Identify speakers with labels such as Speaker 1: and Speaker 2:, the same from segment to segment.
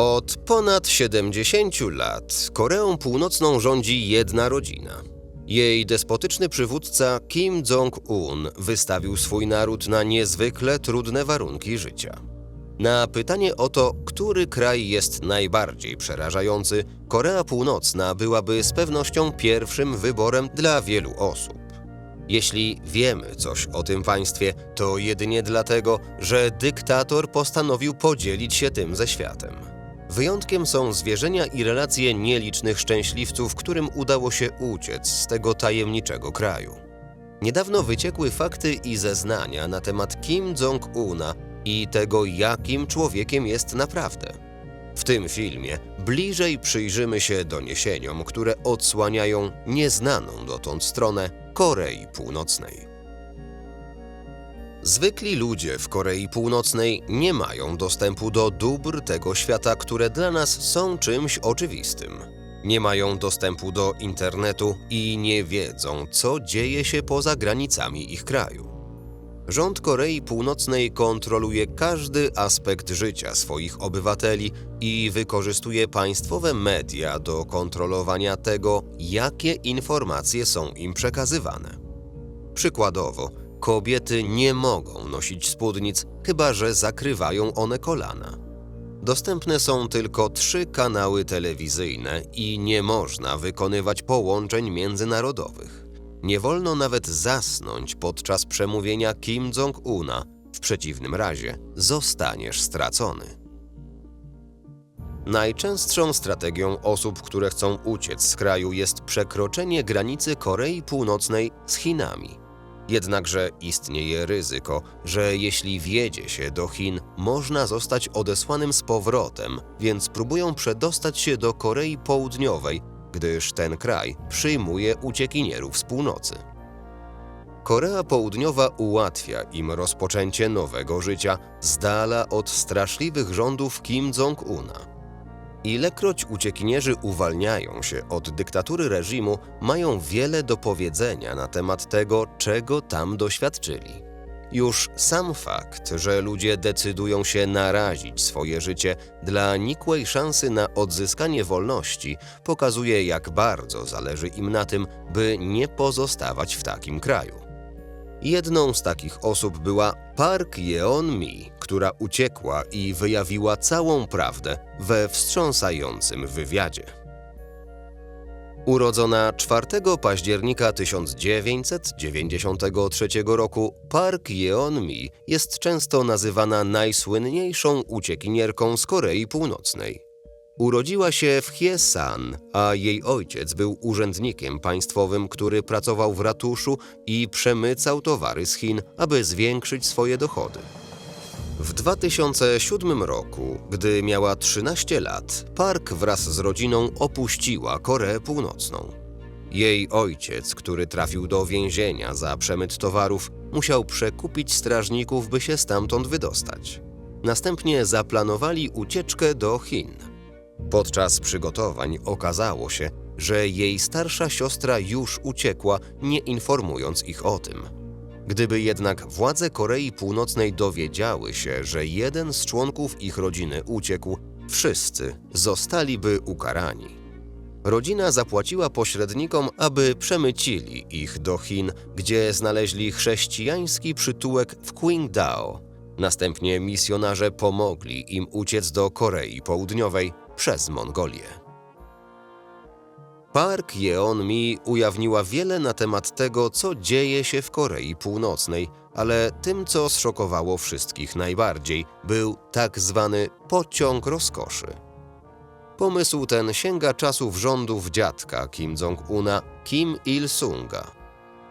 Speaker 1: Od ponad 70 lat Koreą Północną rządzi jedna rodzina. Jej despotyczny przywódca Kim Jong-un wystawił swój naród na niezwykle trudne warunki życia. Na pytanie o to, który kraj jest najbardziej przerażający, Korea Północna byłaby z pewnością pierwszym wyborem dla wielu osób. Jeśli wiemy coś o tym państwie, to jedynie dlatego, że dyktator postanowił podzielić się tym ze światem. Wyjątkiem są zwierzenia i relacje nielicznych szczęśliwców, którym udało się uciec z tego tajemniczego kraju. Niedawno wyciekły fakty i zeznania na temat Kim Jong-una i tego, jakim człowiekiem jest naprawdę. W tym filmie bliżej przyjrzymy się doniesieniom, które odsłaniają nieznaną dotąd stronę Korei Północnej. Zwykli ludzie w Korei Północnej nie mają dostępu do dóbr tego świata, które dla nas są czymś oczywistym. Nie mają dostępu do internetu i nie wiedzą, co dzieje się poza granicami ich kraju. Rząd Korei Północnej kontroluje każdy aspekt życia swoich obywateli i wykorzystuje państwowe media do kontrolowania tego, jakie informacje są im przekazywane. Przykładowo, kobiety nie mogą nosić spódnic, chyba że zakrywają one kolana. Dostępne są tylko trzy kanały telewizyjne i nie można wykonywać połączeń międzynarodowych. Nie wolno nawet zasnąć podczas przemówienia Kim Jong-una, w przeciwnym razie zostaniesz stracony. Najczęstszą strategią osób, które chcą uciec z kraju jest przekroczenie granicy Korei Północnej z Chinami. Jednakże istnieje ryzyko, że jeśli wjedzie się do Chin, można zostać odesłanym z powrotem, więc próbują przedostać się do Korei Południowej, gdyż ten kraj przyjmuje uciekinierów z północy. Korea Południowa ułatwia im rozpoczęcie nowego życia z dala od straszliwych rządów Kim Jong-una. Ilekroć uciekinierzy uwalniają się od dyktatury reżimu, mają wiele do powiedzenia na temat tego, czego tam doświadczyli. Już sam fakt, że ludzie decydują się narazić swoje życie dla nikłej szansy na odzyskanie wolności, pokazuje, jak bardzo zależy im na tym, by nie pozostawać w takim kraju. Jedną z takich osób była Park Yeon-mi, która uciekła i wyjawiła całą prawdę we wstrząsającym wywiadzie. Urodzona 4 października 1993 roku, Park Yeon-mi jest często nazywana najsłynniejszą uciekinierką z Korei Północnej. Urodziła się w Hyesan, a jej ojciec był urzędnikiem państwowym, który pracował w ratuszu i przemycał towary z Chin, aby zwiększyć swoje dochody. W 2007 roku, gdy miała 13 lat, Park wraz z rodziną opuściła Koreę Północną. Jej ojciec, który trafił do więzienia za przemyt towarów, musiał przekupić strażników, by się stamtąd wydostać. Następnie zaplanowali ucieczkę do Chin. Podczas przygotowań okazało się, że jej starsza siostra już uciekła, nie informując ich o tym. Gdyby jednak władze Korei Północnej dowiedziały się, że jeden z członków ich rodziny uciekł, wszyscy zostaliby ukarani. Rodzina zapłaciła pośrednikom, aby przemycili ich do Chin, gdzie znaleźli chrześcijański przytułek w Qingdao. Następnie misjonarze pomogli im uciec do Korei Południowej przez Mongolię. Park Yeon-mi ujawniła wiele na temat tego, co dzieje się w Korei Północnej, ale tym, co zszokowało wszystkich najbardziej, był tak zwany pociąg rozkoszy. Pomysł ten sięga czasów rządów dziadka Kim Jong-una, Kim Il-sunga.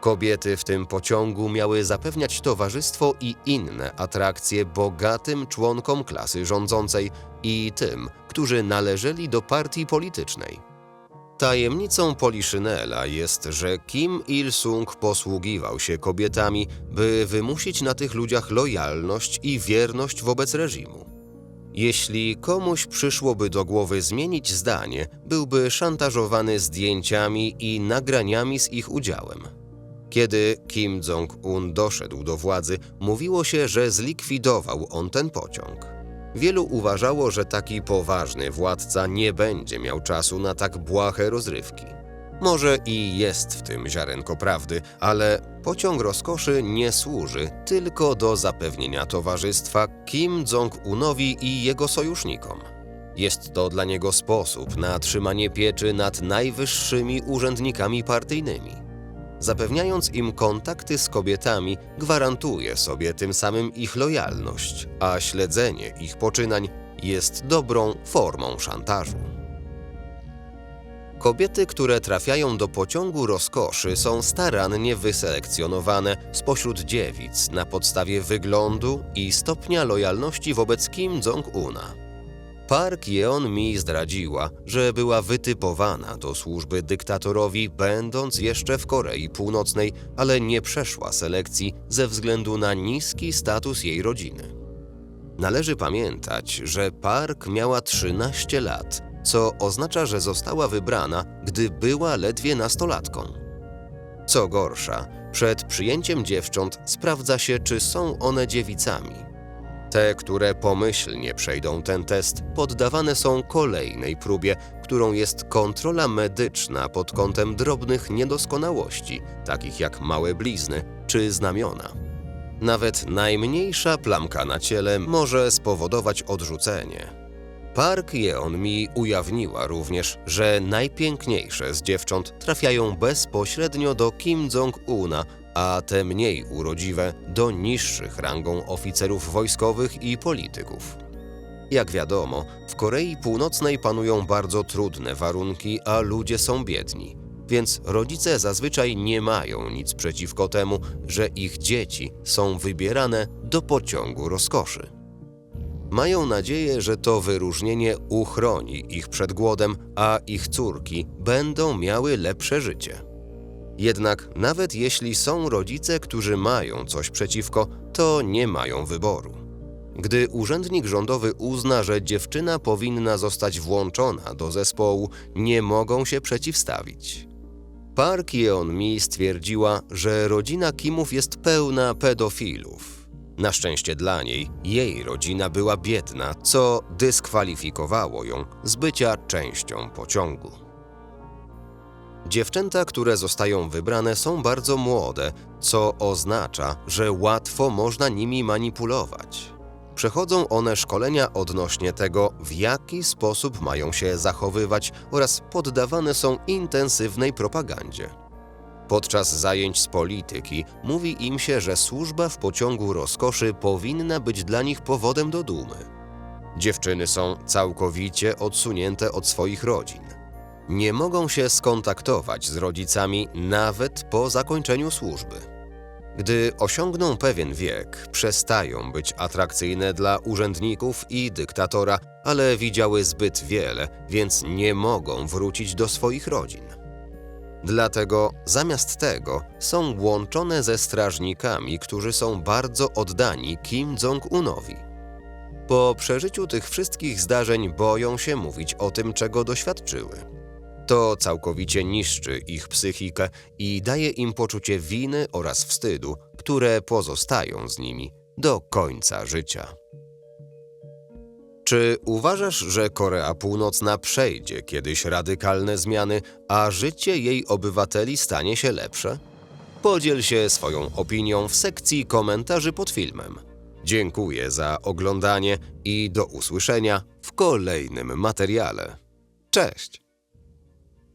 Speaker 1: Kobiety w tym pociągu miały zapewniać towarzystwo i inne atrakcje bogatym członkom klasy rządzącej i tym, którzy należeli do partii politycznej. Tajemnicą Poliszynela jest, że Kim Il-sung posługiwał się kobietami, by wymusić na tych ludziach lojalność i wierność wobec reżimu. Jeśli komuś przyszłoby do głowy zmienić zdanie, byłby szantażowany zdjęciami i nagraniami z ich udziałem. Kiedy Kim Jong-un doszedł do władzy, mówiło się, że zlikwidował on ten pociąg. Wielu uważało, że taki poważny władca nie będzie miał czasu na tak błahe rozrywki. Może i jest w tym ziarenko prawdy, ale pociąg rozkoszy nie służy tylko do zapewnienia towarzystwa Kim Jong-unowi i jego sojusznikom. Jest to dla niego sposób na trzymanie pieczy nad najwyższymi urzędnikami partyjnymi. Zapewniając im kontakty z kobietami, gwarantuje sobie tym samym ich lojalność, a śledzenie ich poczynań jest dobrą formą szantażu. Kobiety, które trafiają do pociągu rozkoszy, są starannie wyselekcjonowane spośród dziewic na podstawie wyglądu i stopnia lojalności wobec Kim Jong-una. Park Yeon-mi zdradziła, że była wytypowana do służby dyktatorowi, będąc jeszcze w Korei Północnej, ale nie przeszła selekcji ze względu na niski status jej rodziny. Należy pamiętać, że Park miała 13 lat, co oznacza, że została wybrana, gdy była ledwie nastolatką. Co gorsza, przed przyjęciem dziewcząt sprawdza się, czy są one dziewicami. Te, które pomyślnie przejdą ten test, poddawane są kolejnej próbie, którą jest kontrola medyczna pod kątem drobnych niedoskonałości, takich jak małe blizny czy znamiona. Nawet najmniejsza plamka na ciele może spowodować odrzucenie. Park Yeon-mi ujawniła również, że najpiękniejsze z dziewcząt trafiają bezpośrednio do Kim Jong-una, a te mniej urodziwe do niższych rangą oficerów wojskowych i polityków. Jak wiadomo, w Korei Północnej panują bardzo trudne warunki, a ludzie są biedni, więc rodzice zazwyczaj nie mają nic przeciwko temu, że ich dzieci są wybierane do pociągu rozkoszy. Mają nadzieję, że to wyróżnienie uchroni ich przed głodem, a ich córki będą miały lepsze życie. Jednak nawet jeśli są rodzice, którzy mają coś przeciwko, to nie mają wyboru. Gdy urzędnik rządowy uzna, że dziewczyna powinna zostać włączona do zespołu, nie mogą się przeciwstawić. Park Yeon-mi stwierdziła, że rodzina Kimów jest pełna pedofilów. Na szczęście dla niej, jej rodzina była biedna, co dyskwalifikowało ją z bycia częścią pociągu. Dziewczęta, które zostają wybrane, są bardzo młode, co oznacza, że łatwo można nimi manipulować. Przechodzą one szkolenia odnośnie tego, w jaki sposób mają się zachowywać oraz poddawane są intensywnej propagandzie. Podczas zajęć z polityki mówi im się, że służba w pociągu rozkoszy powinna być dla nich powodem do dumy. Dziewczyny są całkowicie odsunięte od swoich rodzin. Nie mogą się skontaktować z rodzicami nawet po zakończeniu służby. Gdy osiągną pewien wiek, przestają być atrakcyjne dla urzędników i dyktatora, ale widziały zbyt wiele, więc nie mogą wrócić do swoich rodzin. Dlatego zamiast tego są łączone ze strażnikami, którzy są bardzo oddani Kim Jong-unowi. Po przeżyciu tych wszystkich zdarzeń boją się mówić o tym, czego doświadczyły. To całkowicie niszczy ich psychikę i daje im poczucie winy oraz wstydu, które pozostają z nimi do końca życia. Czy uważasz, że Korea Północna przejdzie kiedyś radykalne zmiany, a życie jej obywateli stanie się lepsze? Podziel się swoją opinią w sekcji komentarzy pod filmem. Dziękuję za oglądanie i do usłyszenia w kolejnym materiale. Cześć!